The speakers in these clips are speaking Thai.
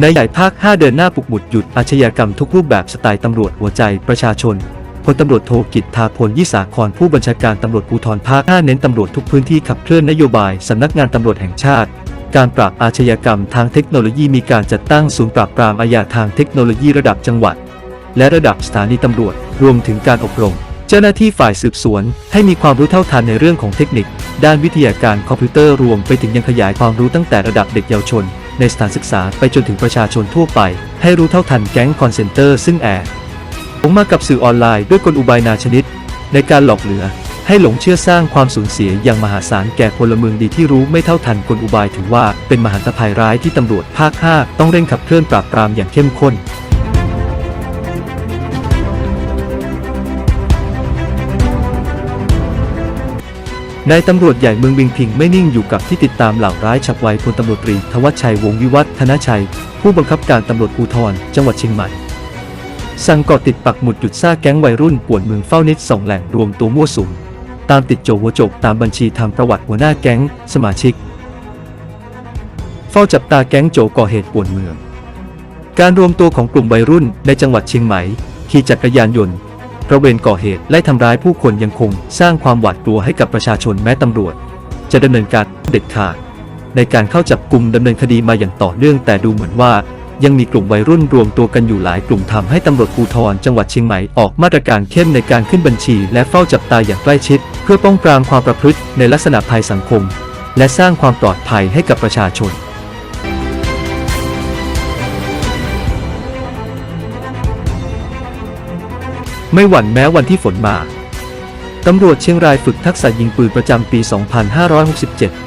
ในใหญ่ภาค 5 เดินหน้าปลุกหมุดหยุดอาชญากรรมทุกรูปแบบสไตล์ตำรวจหัวใจประชาชนพลตำรวจโทกิตทาพลยี่สาครผู้บัญชาการตำรวจภูธรภาค 5 เน้นตำรวจทุกพื้นที่ขับเคลื่อนนโยบายสำนักงานตำรวจแห่งชาติ การปราบอาชญากรรมทางเทคโนโลยีมีการจัดตั้งศูนย์ปราบปรามอาญาทางเทคโนโลยีระดับจังหวัด และระดับสถานีตำรวจ รวมถึงการอบรม เจ้าหน้าที่ฝ่ายสืบสวน ให้มีความรู้เท่าทันในเรื่องของเทคนิค ด้านวิทยาการคอมพิวเตอร์รวมไปถึงยังขยายความรู้ตั้งแต่ระดับเด็กเยาวชน ในสถานศึกษาไปจนถึงประชาชนทั่วไป ให้รู้เท่าทันแก๊งคอนเซนเตอร์ซึ่งแอบผมมากับสื่อออนไลน์ด้วยกลอุบายนาชนิด ในการหลอกเหลือ ให้หลงเชื่อสร้างความสูญเสียอย่างมหาศาลแก่พลเมืองดีที่รู้ไม่เท่าทันกลอุบายถือว่าเป็นมหันตภัยร้ายที่ตำรวจภาค 5 ต้องเร่งขับเคลื่อนปราบปรามอย่างเข้มข้น นายตำรวจใหญ่เมืองบิงพิงไม่นิ่งอยู่กับที่ติดตามเหล่าร้ายฉับไวพลตำรวจตรีทวัชชัยวงศ์วิวัฒนชัย ผู้บังคับการตำรวจภูธรจังหวัดเชียงใหม่ สั่งกาะติดปักหมุดหยุดซ่าแก๊งวัยรุ่นป่วนเมืองเฝ้านิดสองแหล่งรวมตัวมั่วสุมตามติดโจวโจกตามบัญชีทำประวัติหัวหน้าแก๊งสมาชิก เฝ้าจับตาแก๊งโจก่อเหตุป่วนเมือง การรวมตัวของกลุ่มวัยรุ่นในจังหวัดเชียงใหม่ขี่จักรยานยนต์ ระเวนก่อเหตุไล่ทำร้ายผู้คนยังคงสร้างความหวาดกลัวให้กับประชาชนแม้ตำรวจ จะดำเนินการเด็ดขาดในการเข้าจับกลุ่มดำเนินคดีมาอย่างต่อเนื่องแต่ดูเหมือนว่า ยังมีกลุ่มวัยรุ่นรวมตัวกันอยู่หลายกลุ่มทำให้ตำรวจภูธรจังหวัดเชียงใหม่ออกมาตรการเข้มในการขึ้นบัญชี และเฝ้าจับตาอย่างใกล้ชิด เพื่อป้องปรามความประพฤติในลักษณะภัยสังคม และสร้างความปลอดภัยให้กับประชาชน ไม่หวั่นแม้วันที่ฝนมา ตำรวจเชียงรายฝึกทักษะยิงปืนประจำปี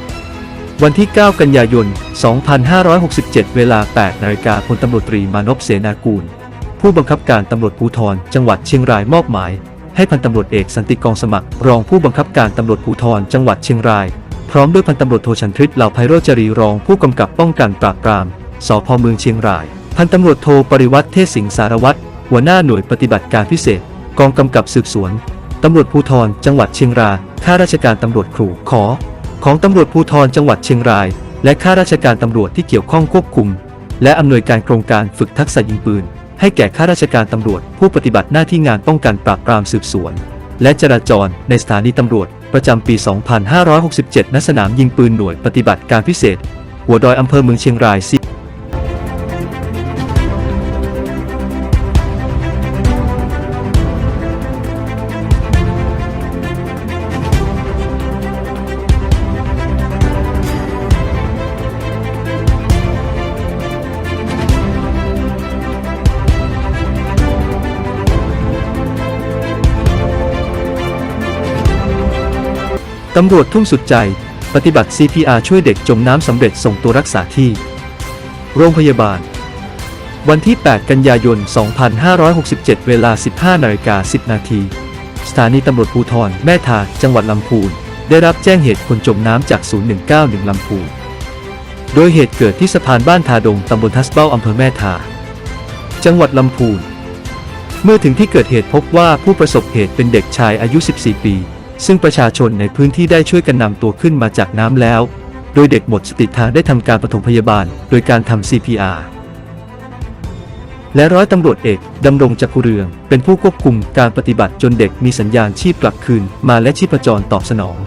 2567 วันที่ 9 กันยายน 2567 เวลา 8 นาฬิกาพลตำรวจตรีมานพเสนากูล ผู้บังคับการตำรวจภูธรจังหวัดเชียงรายมอบหมาย ให้พันตำรวจเอกสันติกองสมัคร รองผู้บังคับการตำรวจภูธรจังหวัดเชียงราย พร้อมด้วยพันตำรวจโทชันทริศเหล่าไพโรจรีรองผู้กำกับป้องกันปราบปรามสพเมืองเชียงราย พันตำรวจโทปริวัติเทศสิงสารวัตรหัวหน้าหน่วยปฏิบัติการพิเศษ กองกำกับสืบสวน ตำรวจภูธรจังหวัดเชียงรายข้าราชการตำรวจครูขอ ของตำรวจภูธรจังหวัดเชียงราย และข้าราชการตำรวจที่เกี่ยวข้องควบคุม และอำนวยการโครงการฝึกทักษะยิงปืน ให้แก่ข้าราชการตำรวจ ผู้ปฏิบัติหน้าที่งานป้องกันปราบปรามสืบสวน และจราจรในสถานีตำรวจ ประจำปี 2567 ณ สนามยิงปืนหน่วยปฏิบัติการพิเศษ หัวดอยอำเภอเมืองเชียงราย ตำรวจทุ่มสุดใจ ปฏิบัติ CPR ช่วยเด็กจมน้ำสำเร็จส่งตัวรักษาที่ โรงพยาบาล วันที่ 8 กันยายน 2567 เวลา 15นาฬิกา10 นาที สถานีตำรวจภูธรแม่ทาจังหวัดลำพูน ได้รับแจ้งเหตุคนจมน้ำจาก 0191 ลำพูน โดยเหตุเกิดที่สะพานบ้านทาดงตำบลทัสเบ้าอำเภอแม่ทา จังหวัดลำพูน เมื่อถึงที่เกิดเหตุพบว่าผู้ประสบเหตุเป็นเด็กชายอายุ 14 ปี ซึ่งประชาชนในพื้นที่ได้ช่วยกันนำตัวขึ้นมาจากน้ำแล้ว โดยเด็กหมดสติทางได้ทำการปฐมพยาบาล โดยการทำ CPR และร้อยตำรวจเอกดำรงจักรุเรือง เป็นผู้ควบคุมการปฏิบัติจนเด็กมีสัญญาณชีพกลับคืนมาและชีพจรตอบสนอง